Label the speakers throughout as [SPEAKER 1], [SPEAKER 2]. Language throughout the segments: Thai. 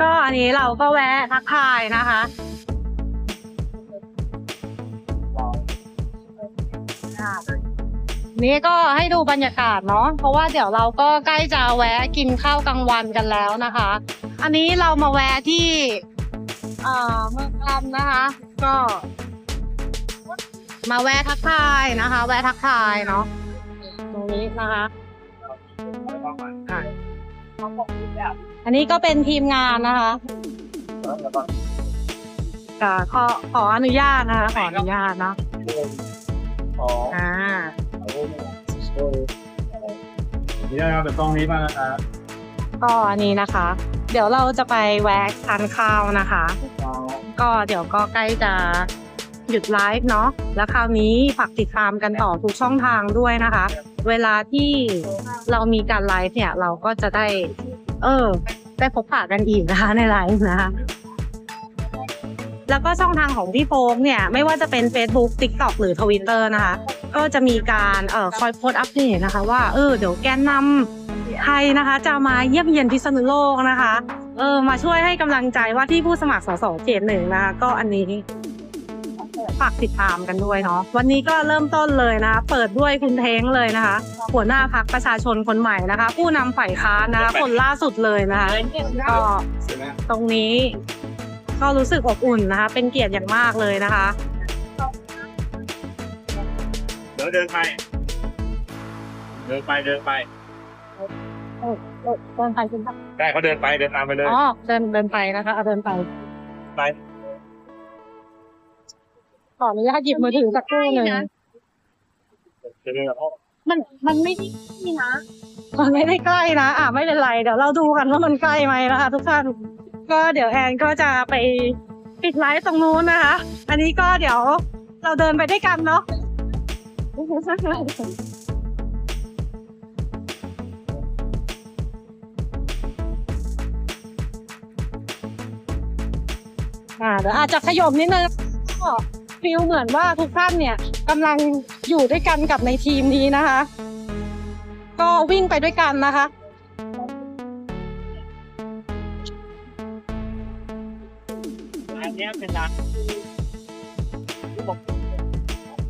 [SPEAKER 1] ก็อันนี้เราก็แวะทักทายนะคะ นี่ก็ให้ดูบรรยากาศเนาะเพราะว่าเดี๋ยวเราก็ใกล้จะแวะกินข้าวกลางวันกันแล้วนะคะ อันนี้เรามาแวะที่เอ่อเมืองคำนะคะ ก็ มาแวะทักทายนะคะ แวะทักทายเนาะตรงนี้นะคะ อะอันนี้ก็เป็นทีมงานนะคะก็ขอขออนุญาตนะคะขออนุญาตเนาะ
[SPEAKER 2] อ๋อ
[SPEAKER 1] อ่า
[SPEAKER 2] นี่นะครับเป็นกล้องนี้บ้างนะครับ
[SPEAKER 1] ก็อันนี้นะคะ เดี๋ยวเราจะไปแวะทานข้าวนะคะ ก็เดี๋ยวก็ใกล้จะ หยุดไลฟ์เนาะแล้วคราวนี้ฝากติดตามกันต่อทุกช่องทางด้วยนะคะ เวลาที่เรามีการไลฟ์เนี่ย เราก็จะได้ เออ ได้พบปะกันอีกนะคะในไลฟ์นะคะแล้วก็ช่องทางของพี่โฟกเนี่ย ไม่ว่าจะเป็น Facebook TikTok หรือ Twitter นะคะ ก็จะมีการเอ่อคอยโพสต์อัปเดตนะคะ ว่าเออเดี๋ยวแกนนำไทยนะคะ จะมาเยี่ยมเยียนพิษณุโลกนะคะ เออมาช่วยให้กำลังใจว่าที่ผู้สมัครสสเขตหนึ่งนะคะ ก็อันนี้ ฝากติดตามกันด้วยเนาะวันนี้ก็เริ่มต้นเลยนะคะเปิดด้วยคุณเท้งเลยนะคะ หัวหน้าพักประชาชนคนใหม่นะคะ ผู้นำฝ่ายค้านนะคะคนล่าสุดเลยนะคะก็ตรงนี้ ก็รู้สึกอบอุ่นนะคะ เป็นเกียรติอย่างมากเลยนะคะ
[SPEAKER 2] เดี๋ยวเดินไป เดินไปเดินไป
[SPEAKER 1] เดินไปคุณ
[SPEAKER 2] ใช่เขาเดินไปเดินตามไปเลย
[SPEAKER 1] อ๋อเดินเดินไปนะคะเอาเดินไป
[SPEAKER 2] ไป
[SPEAKER 1] ขออนุญาตหยิบมือถือสักครู่หนึ่ง
[SPEAKER 2] เดินแบบ
[SPEAKER 1] มันมันไม่ได้นะมันไม่ได้ใกล้นะอะไม่เป็นไรเดี๋ยวเราดูกันว่ามันใกล้ไหมนะคะทุกท่านก็เดี๋ยวแอนก็จะไปปิดไลฟ์ตรงนู้นนะคะ อันนี้ก็เดี๋ยวเราเดินไปด้วยกันเนาะอ่าเดี๋ยวอาจจะขยมนิดนึงก็ ฟีลเหมือนว่าทุกท่านเนี่ยกำลังอยู่ด้วยกันกับในทีมนี้นะคะ ก็วิ่งไปด้วยกันนะคะ
[SPEAKER 2] อันนี้เป็นร้าน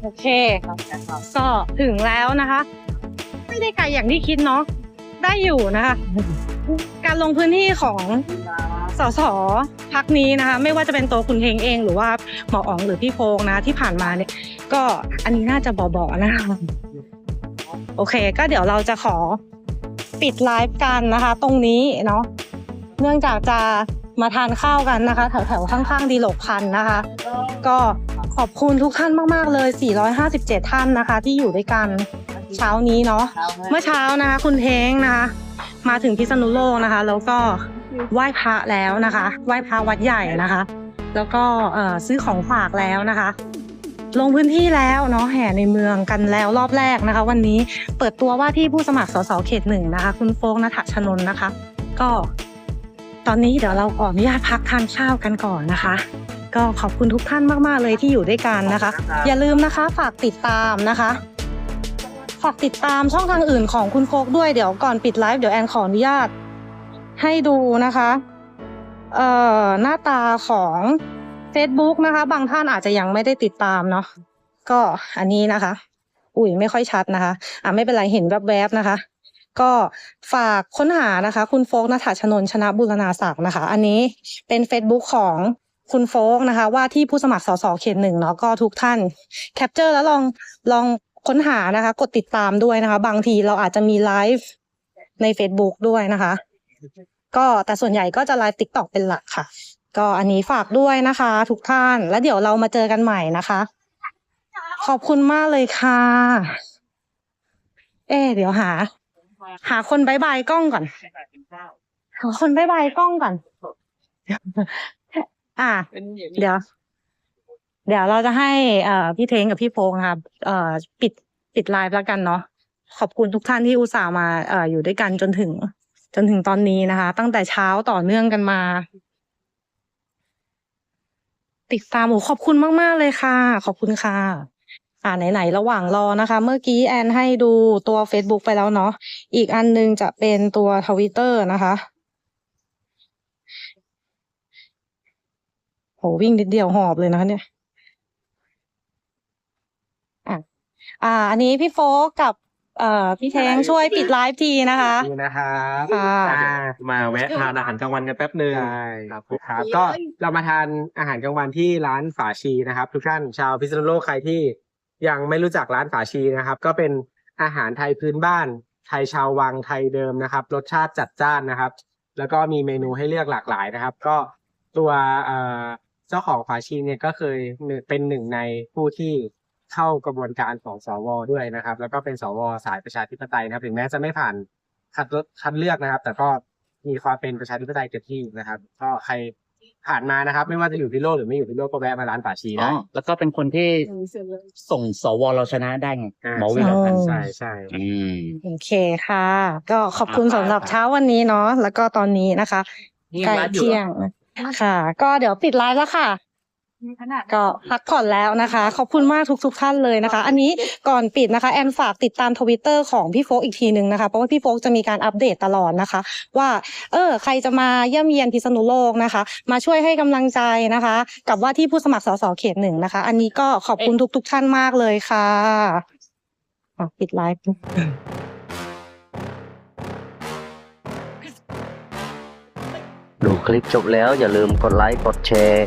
[SPEAKER 1] โอเคก็ถึงแล้วนะคะ ไม่ได้ไกลอย่างที่คิดเนาะได้อยู่นะคะ การลงพื้นที่ของ สสพักนี้นะคะไม่ว่าจะเป็นตัวคุณเฮงเอง หรือว่าหมออ๋องหรือพี่โพงนะที่ผ่านมาเนี่ย ก็อันนี้น่าจะเบาๆนะคะโอเค ก็เดี๋ยวเราจะขอปิดไลฟ์กันนะคะ ตรงนี้เนาะเนื่องจากจะมาทานข้าวกันนะคะ แถวๆข้างๆดีโลกพันนะคะ ก็ขอบคุณทุกท่านมากๆเลย 457 ท่านนะคะ ที่อยู่ด้วยกันเช้านี้เนาะเมื่อเช้านะคะ คุณเท้งนะคะ มาถึงพิษณุโลกนะคะ แล้วก็ ไหว้พระแล้วนะคะ ไหว้พระวัดใหญ่นะคะ แล้วก็เอ่อซื้อของฝากแล้วนะคะ ลงพื้นที่แล้วเนาะแห่ในเมืองกันแล้วรอบแรกนะคะ วันนี้เปิดตัวว่าที่ผู้สมัครสสเขตหนึ่งนะคะ คุณโฟกนัทชนนท์นะคะ ก็ ตอนนี้เดี๋ยวเราขออนุญาตพักทานข้าวกันก่อนนะคะก็ขอบคุณทุกท่านมากๆเลยที่อยู่ด้วยกันนะคะ อย่าลืมนะคะฝากติดตามนะคะ ฝากติดตามช่องทางอื่นของคุณโฟกด้วยเดี๋ยวก่อนปิดไลฟ์เดี๋ยวแอนขออนุญาต ให้ดูนะคะเอ่อหน้าตาของ Facebook นะคะ บางท่านอาจจะยังไม่ได้ติดตามเนาะก็อันนี้นะคะ อุ้ยไม่ค่อยชัดนะคะ อะไม่เป็นไรเห็นแวบๆนะคะ ก็ฝากค้นหานะคะ คุณโฟกนัทชนนท์ชนะบุรณาศักดิ์นะคะ อันนี้เป็น Facebook ของคุณโฟกนะคะ ว่าที่ผู้สมัครสสเขตหนึ่งเนาะก็ทุกท่านแคปเจอร์แล้วลองลองค้นหานะคะ กดติดตามด้วยนะคะ บางทีเราอาจจะมีไลฟ์ใน Facebook ด้วยนะคะ ก็แต่ส่วนใหญ่ก็จะไลฟ์ติ๊กต็อกเป็นหลักค่ะ ก็อันนี้ฝากด้วยนะคะ ทุกท่าน แล้วเดี๋ยวเรามาเจอกันใหม่นะคะ ขอบคุณมากเลยค่ะ เอ๊เดี๋ยวหา หาคนบายบายกล้องก่อนหาคนบายบายกล้องก่อนอะเดี๋ยว เดี๋ยวเราจะให้เอ่อพี่เทงกับพี่โพงครับเอ่อปิดปิดไลฟ์แล้วกันเนาะขอบคุณทุกท่านที่อุตส่าห์มาเอ่ออยู่ด้วยกันจนถึง จนถึงตอนนี้นะคะ ตั้งแต่เช้าต่อเนื่องกันมา ติดตามโอ้ขอบคุณมาก ๆ เลยค่ะ ขอบคุณค่ะ อ่าไหน ๆ ระหว่างรอนะคะ เมื่อกี้แอนให้ดูตัว Facebook ไปแล้วเนาะอีกอันนึงจะเป็นตัวทวิตเตอร์นะคะโหวิ่งนิดเดียวหอบเลยนะคะเนี่ยอะอ่า อันนี้พี่โฟกับ เอ่อพี่เทงช่วยปิดไลฟ์ทีนะคะ
[SPEAKER 3] นี่นะครับ
[SPEAKER 1] ค่ะ
[SPEAKER 3] อ่า
[SPEAKER 2] มาแวะทานอาหารกลางวันกันแป๊บหนึ่ง
[SPEAKER 3] ใช่
[SPEAKER 2] ครับ
[SPEAKER 3] ครับ ก็เรามาทานอาหารกลางวันที่ร้านฝาชีนะครับ ทุกท่านชาวพิษณุโลกใครที่ยังไม่รู้จักร้านฝาชีนะครับ ก็เป็นอาหารไทยพื้นบ้าน ไทยชาววังไทยเดิมนะครับ รสชาติจัดจ้านนะครับ แล้วก็มีเมนูให้เลือกหลากหลายนะครับ ก็ตัวเอ่อเจ้าของฝาชีเนี่ยก็เคยเป็นหนึ่งในผู้ที่ เข้ากระบวนการของสวด้วยนะครับ แล้วก็เป็นสวสายประชาธิปไตยนะครับ ถึงแม้จะไม่ผ่านคัดคัดเลือกนะครับ แต่ก็มีความเป็นประชาธิปไตยเต็มที่นะครับ ก็ใครผ่านมานะครับ ไม่ว่าจะอยู่ที่โลกหรือไม่อยู่ที่โลกก็แวะมาร้านฝาชี
[SPEAKER 4] อ๋อ
[SPEAKER 3] ได้
[SPEAKER 4] แล้วก็เป็นคนที่ส่งสวเราชนะได้ไงาหมอวิรพันธ์
[SPEAKER 3] ใช่ใช่
[SPEAKER 4] อืม
[SPEAKER 1] โอเคค่ะ ก็ขอบคุณ
[SPEAKER 4] อ่า
[SPEAKER 1] สำหรับเช้าวันนี้เนาะแล้วก็ตอนนี้นะคะ
[SPEAKER 4] นี่
[SPEAKER 1] ใกล้
[SPEAKER 4] ไลฟ์อยู่
[SPEAKER 1] เที่
[SPEAKER 4] เห
[SPEAKER 1] ย
[SPEAKER 4] รอ
[SPEAKER 1] งค่ะ ก็เดี๋ยวปิดไลฟ์แล้วค่ะ ก็พักผ่อนแล้วนะคะ ขอบคุณมากทุกทุกๆท่านเลยนะคะ อันนี้ก่อนปิดนะคะ แอนฝากติดตามทวิตเตอร์ของพี่โฟกอีกทีหนึ่งนะคะ เพราะว่าพี่โฟกจะมีการอัปเดตตลอดนะคะ ว่า เออ ใครจะมาเยี่ยมเยียนพิษณุโลกนะคะ มาช่วยให้กำลังใจนะคะ กับว่าที่ผู้สมัครสสเขตหนึ่งนะคะ อันนี้ก็ขอบคุณทุกทุกๆท่านมากเลยค่ะอะปิดไลฟ์
[SPEAKER 5] ดูคลิปจบแล้วอย่าลืมกดไลค์กดแชร์